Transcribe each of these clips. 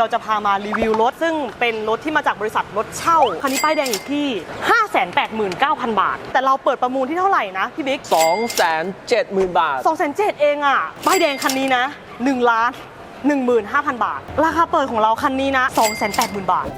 เราจะพามารีวิวรถ ซึ่งเป็นรถที่มาจากบริษัทรถเช่า คันนี้ป้ายแดงอยู่ที่ 589,000 บาท แต่เราเปิดประมูลที่เท่าไหร่นะพี่บิ๊ก270,000 บาท2 7 0 0เองอะ ป้ายแดงคันนี้นะ1ล้าน15,000 บาท ราคาเปิดของเราคันนี้นะ 280,000 บาท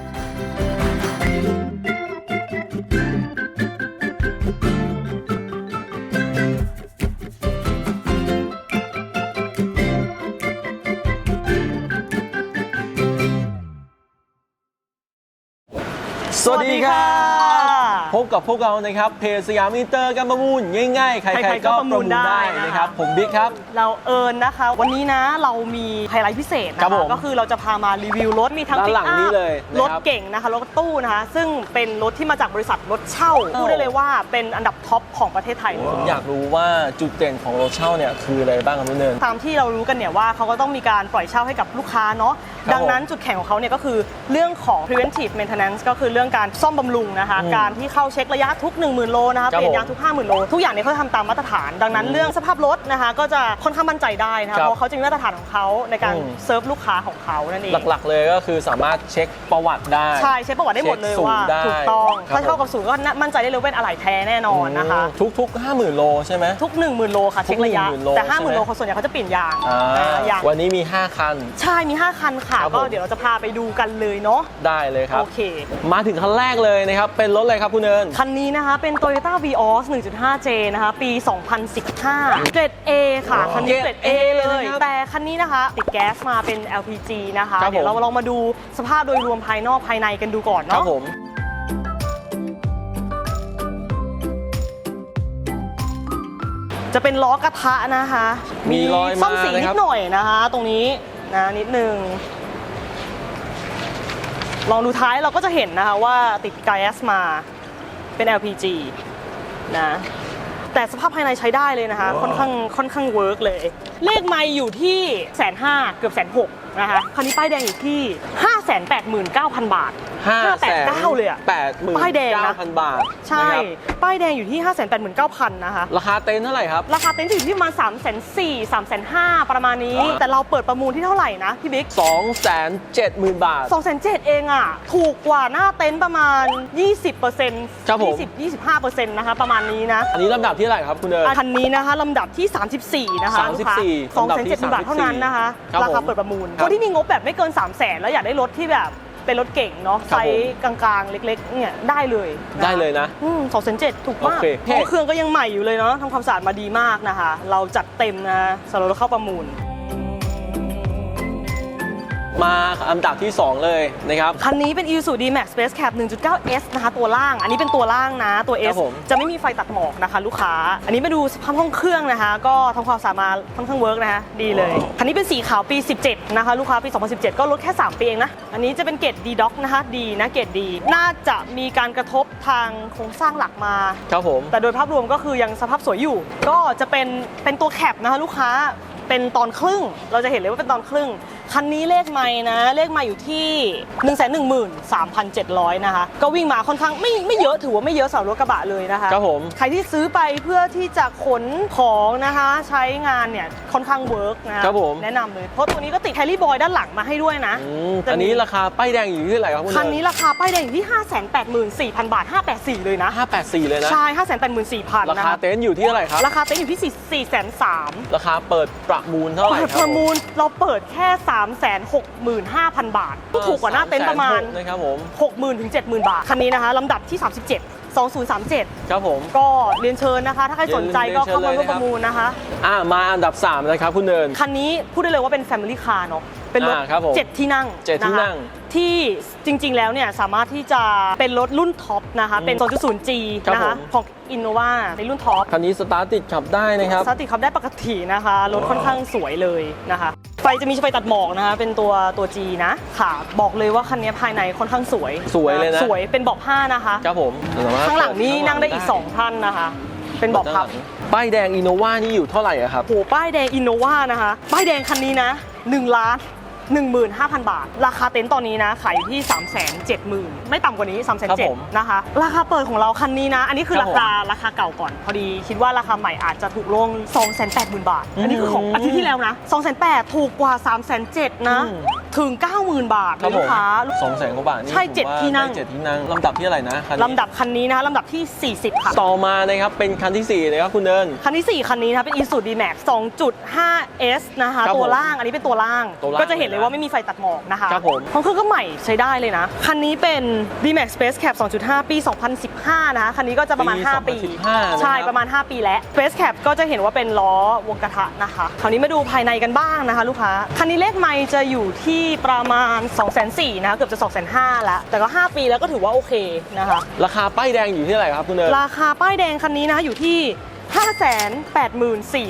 สวัสดีครับสวัสดีค่ะ พบกับพวกเรานะครับเพจสยามอินเตอร์การประมูลง่ายๆ ใครใครๆๆก็ก็ปประระมูมูลลได้ได้นะคะนะครับ ผมบิ๊กครับ เราเอิญนะคะ วันนี้นะเรามีไฮไลท์พิเศษนะครัคะบผมก็คือเราจะพามารีวิวรถมีทั้งด้านหลัง pick up นี้เลยนะครับรถเก่งนะคะรถตู้นะคะ ซึ่งเป็นรถที่มาจากบริษัทรถเช่าพูดได้เลยว่าเป็นอันดับท็อปของประเทศไทยเลยผมอยากรู้ว่าจุดเด่นของรถเช่าเนี่ยคืออะไรบ้างครับคุณเนิน ตามที่เรารู้กันเนี่ยว่าเขาก็ต้องมีการปล่อยเช่าให้กับลูกค้าเนาะ ครับดังนั้นจุดแข็งของเขาเนี่ยก็คือเรื่องของ preventive maintenance ก็คือเรื่องการซ่อมบำรุงนะคะ อืมการที่เข้าเช็คระยะทุก 10,000 โลนะคะ ครัเปบลี่ยนยางทุก 50,000 โล ทุกอย่างเนี่ยเขาทำตามมาตรฐาน ดังนั้นอืมเรื่องสภาพรถนะคะ ก็จะค่อนข้างมั่นใจได้นะคะครับเพราะเขาจะมีมาตรฐานของเขาในการอืม เซิร์ฟลูกค้าของเขานั่นเอง หลักๆเลยก็คือสามารถเช็คประวัติได้ ใช่เช็คประวัติได้หมดเลยเช็คศูนย์ว่าได้ถูกต้องครับ ถ้าเท่ากับศูนย์ก็มั่นใจได้เลยว่าเป็นอะไหล่แท้แน่นอนนะคะ ทุกทุกๆ50,000โลใช่ไหม ทุก10,000 โลค่ะเช็คระยะทุก10,000โลแต่ ใช่ไหม 50,000 โลเขาส่วนใหญ่เขาจะเปลี่ยนยางอ่าอ่ายาง วันนี้มี 5 คัน ใช่มี 5 คันค่ะครับก็ผมเดี๋ยวเราจะพาไปดูกันเลยเนาะได้เลยครับ โอเค มาถึงคันแรกเลยนะครับ เป็นรถอะไรครับคุณเนินคันนี้นะคะเป็น Toyota Vios 1.5J นะคะ ปี 2015 เกรด A ค่ะ คันนี้เกรด A เลยนะครับแต่คันนี้นะคะ ติดแก๊สมาเป็น LPG นะคะ ครับผม เดี๋ยวเรามาลองมาดูสภาพโดยรวมภายนอกภายในกันดูก่อนครับเนาะผม จะเป็นล้อกระทะนะคะมีรอยมาซ่อมสีนินะครัดบหน่อยนะคะ ตรงนี้นะนิดนึง ลองดูท้ายเราก็จะเห็นนะคะว่าติดแก๊สมาเป็น LPG นะแต่สภาพภายในใช้ได้เลยนะคะ ค่อนข้างค่อนข้างเวิร์กเลย เลขไม่อยู่ที่แสนห้าเกือบแสนหกนะคะคันนี้ป้ายแดงอยู่ที่ 5 8 9 0 0 0 บาท 589เลยอะแปดหมื่นป้ายแดงนะเก้าพันบาท ใช่นะครับป้ายแดงอยู่ที่ 5 8 9 0 0 0 นะคะ ราคาเต็นท์เท่าไหร่ครับ ราคาเต็นท์อยู่ที่ประมาณ 3 4 0 0 0 3 5 0 0ประมาณนี้ แต่เราเปิดประมูลที่เท่าไหร่นะ พี่บิ๊ก270,000 บาท 2 7 0 0 0เองอะ ถูกกว่าหน้าเต็นท์ประมาณ 20%ครับผม20 25%นะคะ ประมาณนี้นะ อันนี้ลำดับที่เท่าไหร่ครับคุณเดินอะคันนี้นะคะลำดับที่ 34 นะคะลูกค้า34สองลำดับแสนที่เจ็ดหมื่นบาทเท่านั้นนะคะครับราคาผมเปิดประมูลครับคนที่มีงบแบบไม่เกิน 3 0 0แสนแล้วอยากได้รถที่แบบ เป็นรถเก่งเนาะครัไซบผมส์กลางๆ เล็กๆเนี่ยได้เลยะได้เลยนะอืมสองแสนเจ็ดถูกมากโอเคห้องเครื่องก็ยังใหม่อยู่เลยเนาะทำความสะอาดมาดีมากนะคะ เราจัดเต็มนะสำหรับรถเข้าประมูล มาอันดับที่ 2 เลยนะครับ คันนี้เป็น Isuzu D-Max Space Cab 1.9S นะคะตัวล่าง อันนี้เป็นตัวล่างนะตัว ครั S บผม จะไม่มีไฟตัดหมอกนะคะลูกค้า อันนี้มาดูสภาพห้องเครื่องนะคะ ก็ทำความสะอาดมาค่อนข้างเวิร์กนะคะดีเลย คันนี้เป็นสีขาวปี 17 นะคะ ลูกค้าปี 2017 ก็ลดแค่ 3 ปีเองนะ อันนี้จะเป็นเกรด D Doc นะคะดีนะเกรดดี น่าจะมีการกระทบทางโครงสร้างหลักมา ครับผม แต่โดยภาพรวมก็คือยังสภาพสวยอยู่ ก็จะเป็นเป็นตัวแคปนะคะลูกค้าเป็นตอนครึ่ง เราจะเห็นเลยว่าเป็นตอนครึ่ง คันนี้เลขไม่นะ เลขไม่อยู่ที่ 1 1 3 7 0 0 นะคะ ก็วิ่งมาค่อนข้างไม่ไม่เยอะถือว่าไม่เยอะสำหรับรถกระบะเลยนะคะครับผมใครที่ซื้อไปเพื่อที่จะขนของนะคะ ใช้งานเนี่ยค่อนข้างเวิร์กนะครับผม แนะนำเลย เพราะตัวนี้ก็ติดแคลรี่บอยด้านหลังมาให้ด้วยนะ อืมอันนี้ราคาป้ายแดงอยู่ที่เท่าไหร่ครับคุณเดิคันนี้ราคาป้ายแดงอยู่ที่ 584,000 บาท 584 เลยนะ584เลยนะ ใช่ 584,000รานะคาคะเต็นท์อยู่ที่เท่าไหร่ครับ ราคาเต็นท์อยู่ที่4 4 3 0ราคาเปิดประมูลเท่าไหร่เปิดคปรับระมูลเราเปิดแค่ 3 6 5 0 0 0 บาท ถูกกว่าหน้าเต็นท์ประมาณ360,000นะครับผม60,000ถึง70,000 บาท คันนี้นะคะลำดับที่ 37 2037 ครับผม ก็เรียนเชิญนะคะ ถ้าใครสนใจก็เข้ามาร่วมเรียนเชิญเลยนะครับประมูลนะคะ อ่ามาอันดับ 3 นะครับคุณเดิน คันนี้พูดได้เลยว่าเป็น Family Car เนาะ เป็นรถอ่าครับผมเจ็ดที่นั่งเจ็ดที่ะคะนั่งที่จริงๆแล้วเนี่ยสามารถที่จะเป็นรถรุ่นท็อปนะคะ เป็น 2.0G ครับนะคะผม ของ Innova ในรุ่นท็อป คันนี้สตาร์ทติดขับได้นะครับ สติขับได้ปกตินะคะ รถค่อนข้างสวยเลยนะคะ ไฟจะมีไฟตัดหมอกนะคะ เป็นตัวตัว G นะ ค่ะ บอกเลยว่าคันนี้ภายในค่อนข้างสวยสวยเลยนะ สวยเป็นเบาะผ้านะคะ ครับผมข้างหลังนี่นั่งได้อีก 2 ท่านนะคะ เป็นเบาะพับ ป้ายแดงอินโนวานี่อยู่เท่าไหร่อะครับ โหป้ายแดงอินโนวานะคะ ป้ายแดงคันนี้นะ1ล้าน 15,000 บาท ราคาเต็นท์ตอนนี้นะขายอยู่ที่ 370,000 ไม่ต่ำกว่านี้ 3 7 0ครับผม0 0นะคะ ราคาเปิดของเราคันนี้นะ อันนี้คือครัราบผมคาราคาเก่าก่อน พอดีคิดว่าราคาใหม่อาจจะถูกลง 280,000 บาท อันนี้คือของอืมอาทิตย์ที่แล้วนะ 280,000ถูกกว่า 370,000นะอืม ถึง 90,000 บาทครับเลยผลูมกค้า สองแสนกว่าบาทนี่ใช่ผมเจ็ดว่าที่นั่ง ไเจ็ดที่นั่งลำดับที่อะไรนะคันนี้ลำดับคันนี้นะคะลำดับที่ 40 ค่ะ ต่อมานะครับเป็นคันที่สี่นะครับคุณเดิน คันที่ 4 คันนี้นะคะเป็น Isuzu D-Max 2.5S นะคะ ครับผมตัวล่างอันนี้เป็นตัวล่าง ตัวล่างก็จะเห็นเลยว่าไม่มีไฟตัดหมอกนะคะครับผมของเครื่องก็ใหม่ใช้ได้เลยนะ คันนี้เป็น D-Max Space Cap 2.5 ปี 2015 นะคะ คันนี้ก็จะประมาณ5ปี 2015ใช่นคบประมาณ 5 ปีแล้ว Space Cap ก็จะเห็นว่าเป็นล้อวงกระทะนะคะ คราวนี้มาดูภายในกันบ้างนะคะ ลูกค้า คันนี้เลขไมล์จะอยู่ที่ประมาณ 2 4 0 0 0นะคะเกือบจะ 2 5 0 0 0แล้วแต่ก็ 5 ปีแล้วก็ถือว่าโอเคนะคะราคาป้ายแดงอยู่ที่เท่าไหร่ครับคุณเดินราคาป้ายแดงคันนี้นะคะอยู่ที่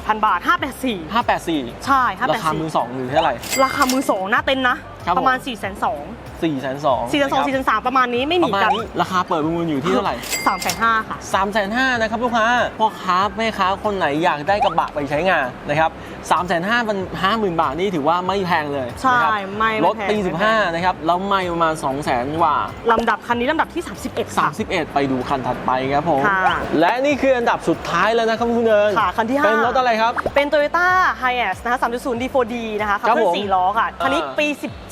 584,000 บาท 584 584 ใช่ราคามือ584สองอยู่ที่เท่าไหร่ ราคามือสองหน้าเต็นท์นะ ครับประมาณผม4 2 0 0 0 4 2 0 0 0 4 2 0 0 4 3ประมาณนี้ไม่หปนีระมาณกันนี้ราคาเปิดประมูลอยู่ที่เท่าไหร่3 5 0 0ค่ะ 3 5 0 0 0นะครับลูกค้าพ่อค้าแม่ค้าคนไหนอยากได้กระบะไปใช้งานนะครับ3 5 0 0 0มัน50,000 บาทนี่ถือว่าไม่แพงเลยใช่นะครับไม่ไม่รถปีแพงไม่แพง 15 นะครับ แล้วไม่ประมาณ 2 0 0 0 0 0กว่า ลำดับคันนี้ลำดับที่ 31ค่ะ 31 ไปดูคันถัดไปครับผม ค่ะและนี่คืออันดับสุดท้ายแล้วนะครับคุณเดินค่ะคันที่ห้า เป็นรถอะไรครับ เป็น Toyota Hiace นะคะ3.0 D4D นะคะขับครับเคลื่อผมนสี่ล้อค่ะ คันนี้อ่า ปี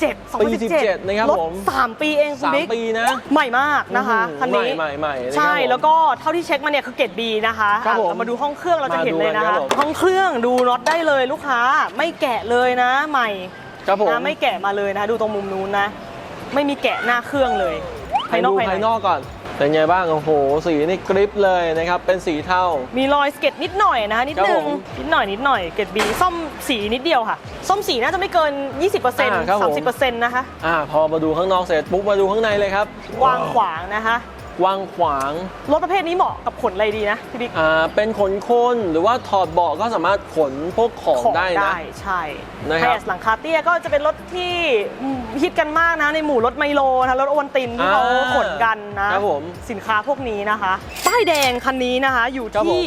17ปี17 2017นะครับรถผม3ปีเองคุณบิ๊ก3ปีนะ ใหม่มากนะคะอืมคันนี้ใหม่ใหม่ๆนะครับใช่ผมแล้วก็เท่าที่เช็คมาเนี่ยคือเกรด B นะคะครับอะผมเรามาดูห้องเครื่องเราจะเห็นเลยนะมาดูกันครัคะบผมห้องเครื่องดูน็อตได้เลยลูกค้าไม่แกะเลยนะใหม่ครับผมนะไม่แกะมาเลยนะคะดูตรงมุมนู้นนะ ไม่มีแกะหน้าเครื่องเลยภายนอกดูภายภายในนอกก่อน เป็นไงบ้าง โอ้โห สีนี่กริปเลยนะครับ เป็นสีเทา มีรอยสเก็ตนิดหน่อยนะคะนิดครับนึผงมนิดหน่อยนิดหน่อย เกรด B ซ่อมสีนิดเดียวค่ะซ่อมสีน่าจะไม่เกินอ่าครับผม20% 30%นะคะ อ่า พอมาดูข้างนอกเสร็จปุ๊บมาดูข้างในเลยครับ กว้างขวางนะคะ กว้างขวาง รถประเภทนี้เหมาะกับขนอะไรดีนะพี่บิ๊กอ่าเป็นขนคนหรือว่าถอดเบาะก็สามารถขนพวกของได้นะ ใช่นะครับไฮแอสหลังคาเตี้ยก็จะเป็นรถที่อืมฮิตกันมากนะ ในหมู่รถไมโลนะรถโอวันตินที่เขาอ่าขนกันนะครับผมสินค้าพวกนี้นะคะ ป้ายแดงคันนี้นะคะ อยู่ครับผที่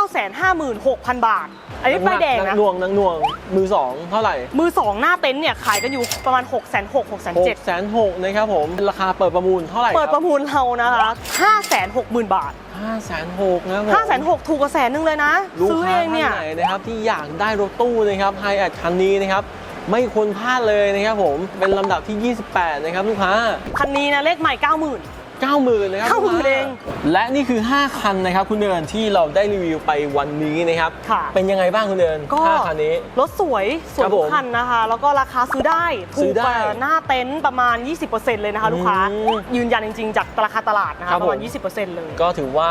956,000 บาท อันนี้ป้ายแดงนันะกหน่วงนักหน่วงมือสองเท่าไหร่ มือสองหน้าเต็นท์เนี่ยขายกันอยู่ประมาณ 6 6 0 0 0 6ห7 0กแสนหกนะครับผม ราคาเปิดประมูลเท่าไหร่0เปิดประมูลเรานะคะ560,000 บาทห้าแสนหกนะครับผม560,000ถูกกว่าแสนนึงเลยนะลูกซื้อค้าเองท่านเนี่ยไหนนะครับที่อยากได้รถตู้นะครับไฮแอดคันนี้นะครับไม่ควรพลาดเลยนะครับผมเป็นลำดับที่ 28 นะครับลูกค้าคันนี้นะเลขใหม่ 90,000 90,000นะครับ90,000ลูกค้าเองและนี่คือ 5 คันนะครับคุณเดินที่เราได้รีวิวไปวันนี้นะครับค่ะ เป็นยังไงบ้างคุณเดินก็ห้าคันนี้ รถสวยสวยครับทุผกมคันนะคะ แล้วก็ราคาซื้อได้ซื้ถูอกได้กว่าหน้าเต็นท์ประมาณ 20%เลยนะคะลูกค้า อืมยืนยันจริงๆ จากราคาตลาดนะครัคะบประมาณ ผม 20%เลย ก็ถือว่า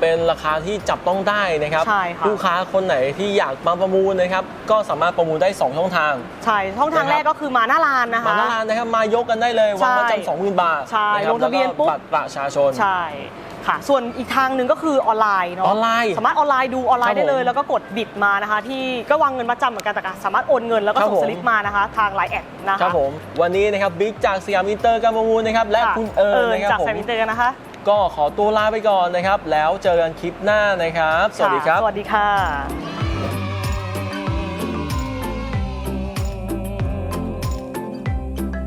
เป็นราคาที่จับต้องได้นะครับใช่ค่ะ ลูกค้าคนไหนที่อยากมาประมูลนะครับก็สามารถประมูลได้ 2 ช่องทาง ใช่ช่องทางนะครับแรกก็คือมาหน้าร้านนะมาคะหน้าร้านนะครับมายกกันได้เลยวางประใช่ จำสองหมื่นบาทใช่ครัลงทะเบียนปุ๊บแล้วก็บัตรประชาชน ใช่ค่ะ ส่วนอีกทางหนึ่งก็คือออนไลน์เนาะออนไลน์สามารถออนไลน์ดูออนไลน์ครับได้เลยผมแล้วก็กดบิดมานะคะ ที่ก็วางเงินมาจำเหมือนกันแต่ก็สามารถโอนเงินแล้วก็ครับส่งผมสลิปมานะคะทางไลน์แอดนะครัคะบผมวันนี้นะครับบิ๊กจากสยามอินเตอร์การประมูลนะครับและค่ะคุณเอิญนะครับจากผมแซมมินเตอร์นะคะ ก็ขอตัวลาไปก่อนนะครับ แล้วเจอกันคลิปหน้านะครับ สวัสดีครับะสวัสดีค่ะ